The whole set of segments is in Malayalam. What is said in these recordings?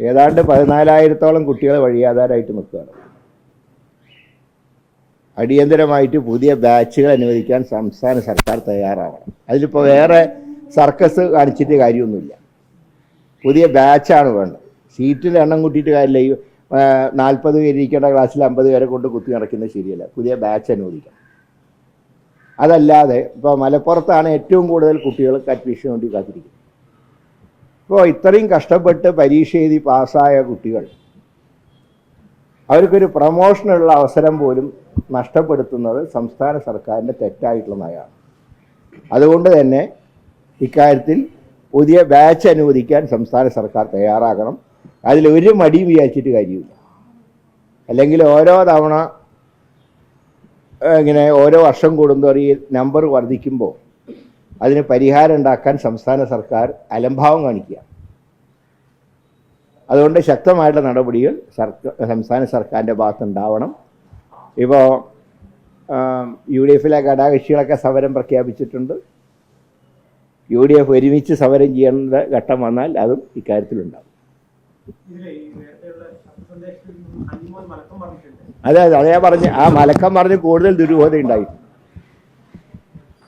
ഏതാണ്ട് പതിനാലായിരത്തോളം കുട്ടികൾ വഴിയാധാരമായിട്ട് നിൽക്കുകയാണ്. അടിയന്തരമായിട്ട് പുതിയ ബാച്ചുകൾ അനുവദിക്കാൻ സംസ്ഥാന സർക്കാർ തയ്യാറാവണം. അതിലിപ്പോൾ വേറെ സർക്കസ് കാണിച്ചിട്ട് കാര്യമൊന്നുമില്ല. പുതിയ ബാച്ചാണ് വേണ്ടത്. സീറ്റിൽ എണ്ണം കൂട്ടിയിട്ട് കാര്യമില്ല. ഈ നാൽപ്പത് പേര് ഇരിക്കേണ്ട ക്ലാസ്സിൽ അമ്പത് പേരെ കൊണ്ട് കുത്തി നടക്കുന്നത് ശരിയല്ല. പുതിയ ബാച്ച് അനുവദിക്കണം. അതല്ലാതെ ഇപ്പോൾ മലപ്പുറത്താണ് ഏറ്റവും കൂടുതൽ കുട്ടികൾ അഡ്മിഷന് വേണ്ടി കാത്തിരിക്കുന്നത്. ഇപ്പോൾ ഇത്രയും കഷ്ടപ്പെട്ട് പരീക്ഷ എഴുതി പാസ്സായ കുട്ടികൾ അവർക്കൊരു പ്രമോഷനുള്ള അവസരം പോലും നഷ്ടപ്പെടുത്തുന്നത് സംസ്ഥാന സർക്കാരിന്റെ തെറ്റായിട്ടുള്ള നയമാണ്. അതുകൊണ്ട് തന്നെ ഇക്കാര്യത്തിൽ പുതിയ ബാച്ച് അനുവദിക്കാൻ സംസ്ഥാന സർക്കാർ തയ്യാറാകണം. അതിലൊരു മടിയും വിചാരിച്ചിട്ട് കാര്യമില്ല. അല്ലെങ്കിൽ ഓരോ തവണ ഇങ്ങനെ ഓരോ വർഷം കൂടുന്തോറും ഈ നമ്പർ വർദ്ധിക്കുമ്പോൾ അതിന് പരിഹാരം ഉണ്ടാക്കാൻ സംസ്ഥാന സർക്കാർ അലംഭാവം കാണിക്കുക. അതുകൊണ്ട് ശക്തമായിട്ടുള്ള നടപടികൾ സർക്കാർ സംസ്ഥാന സർക്കാരിന്റെ ഭാഗത്തുണ്ടാവണം. ഇപ്പോൾ യു ഡി എഫിലെ ഘടകകക്ഷികളൊക്കെ സമരം പ്രഖ്യാപിച്ചിട്ടുണ്ട്. യു ഡി എഫ് ഒരുമിച്ച് സമരം ചെയ്യേണ്ട ഘട്ടം വന്നാൽ അതും ഇക്കാര്യത്തിലുണ്ടാവും അതെ അതെ അതേ പറഞ്ഞ് ആ മലക്കം പറഞ്ഞ് കൂടുതൽ ദുരൂഹത ഉണ്ടായി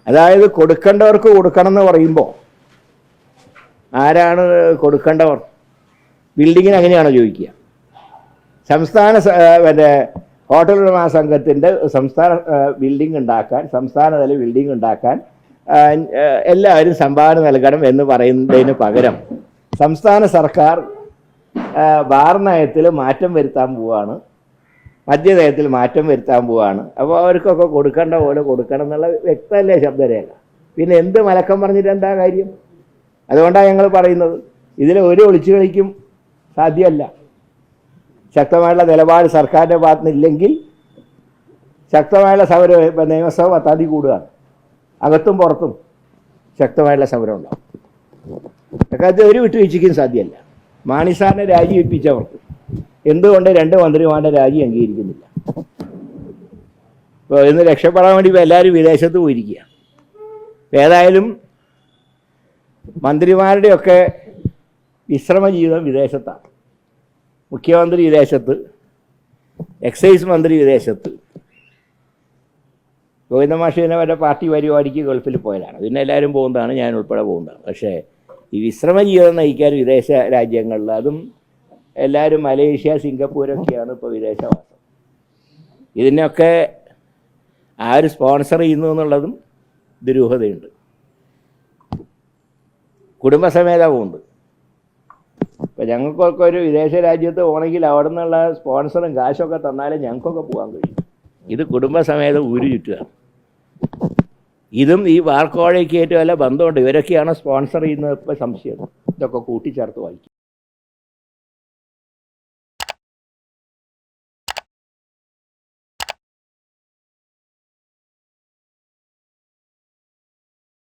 അതായത് കൊടുക്കേണ്ടവർക്ക് കൊടുക്കണം എന്ന് പറയുമ്പോൾ ആരാണ് കൊടുക്കേണ്ടവർ? ബിൽഡിങ്ങിന് അങ്ങനെയാണോ ചോദിക്കുക. സംസ്ഥാന പിന്നെ ഹോട്ടൽ ഉടമ സംഘത്തിന്റെ സംസ്ഥാന ബിൽഡിംഗ് ഉണ്ടാക്കാൻ സംസ്ഥാനതല ബിൽഡിംഗ് ഉണ്ടാക്കാൻ എല്ലാവരും സംഭാവന നൽകണം എന്ന് പറയുന്നതിന് പകരം സംസ്ഥാന സർക്കാർ ആ, ബാർ നയത്തിൽ മാറ്റം വരുത്താൻ പോവാണ്. മദ്യനയത്തിൽ മാറ്റം വരുത്താൻ പോവാണ്. അപ്പോൾ അവർക്കൊക്കെ കൊടുക്കേണ്ട പോലെ കൊടുക്കണം എന്നുള്ള വ്യക്തമല്ലേ ശബ്ദരേഖ. പിന്നെ എന്ത് മലക്കം പറഞ്ഞിട്ട് എന്താ കാര്യം? അതുകൊണ്ടാണ് ഞങ്ങൾ പറയുന്നത്. ഇതിൽ ഒരു ഒളിച്ചു കളിക്കും സാധ്യമല്ല. ശക്തമായുള്ള നിലപാട് സർക്കാരിന്റെ ഭാഗത്ത് നിന്നില്ലെങ്കിൽ ശക്തമായുള്ള സമരം ഇപ്പം നിയമസഭ പത്താം തീയതി അകത്തും പുറത്തും ശക്തമായുള്ള സമരം ഉണ്ടാവും. അക്കാലത്ത് ഒരു വിട്ടുവീഴ്ചയ്ക്കും സാധ്യമല്ല. മാണിസാറിനെ രാജിവെപ്പിച്ചവർക്ക് എന്തുകൊണ്ട് രണ്ട് മന്ത്രിമാരുടെ രാജി അംഗീകരിക്കുന്നില്ല? ഇപ്പോൾ ഇന്ന് രക്ഷപ്പെടാൻ വേണ്ടി ഇപ്പോൾ എല്ലാവരും വിദേശത്ത് പോയിരിക്കുക ഏതായാലും മന്ത്രിമാരുടെയൊക്കെ വിശ്രമ ജീവിതം വിദേശത്താണ്. മുഖ്യമന്ത്രി വിദേശത്ത് എക്സൈസ് മന്ത്രി വിദേശത്ത്. ഗോവിന്ദ ഗോവിന്ദമാഷിനെ വരെ പാർട്ടി പരിപാടിക്ക് ഗൾഫിൽ പോയതാണ്. പിന്നെ എല്ലാവരും പോകുന്നതാണ് ഞാൻ ഉൾപ്പെടെ പോകുന്നതാണ്. പക്ഷേ ഈ വിശ്രമ ജീവിതം നയിക്കാൻ വിദേശ രാജ്യങ്ങളിൽ അതും എല്ലാവരും മലേഷ്യ സിംഗപ്പൂരൊക്കെയാണ് ഇപ്പോൾ വിദേശവാസം. ഇതിനൊക്കെ ആര് സ്പോൺസർ ചെയ്യുന്നു എന്നുള്ളതും ദുരൂഹതയുണ്ട് കുടുംബസമേത പോകുന്നത് ഇപ്പം ഞങ്ങൾക്കൊക്കെ ഒരു വിദേശ രാജ്യത്ത് പോകണമെങ്കിൽ അവിടെ നിന്നുള്ള സ്പോൺസറും കാശൊക്കെ തന്നാലേ ഞങ്ങൾക്കൊക്കെ പോകാൻ കഴിയും. ഇത് കുടുംബസമേതം ഊരു ചുറ്റുകയാണ് ഇതും ഈ വാർക്കോഴയ്ക്ക് ഏറ്റവും വല്ല ബന്ധമുണ്ട്. ഇവരൊക്കെയാണ് സ്പോൺസർ ചെയ്യുന്നത്. ഇപ്പോൾ സംശയം. ഇതൊക്കെ കൂട്ടിച്ചേർത്ത് വായിക്കും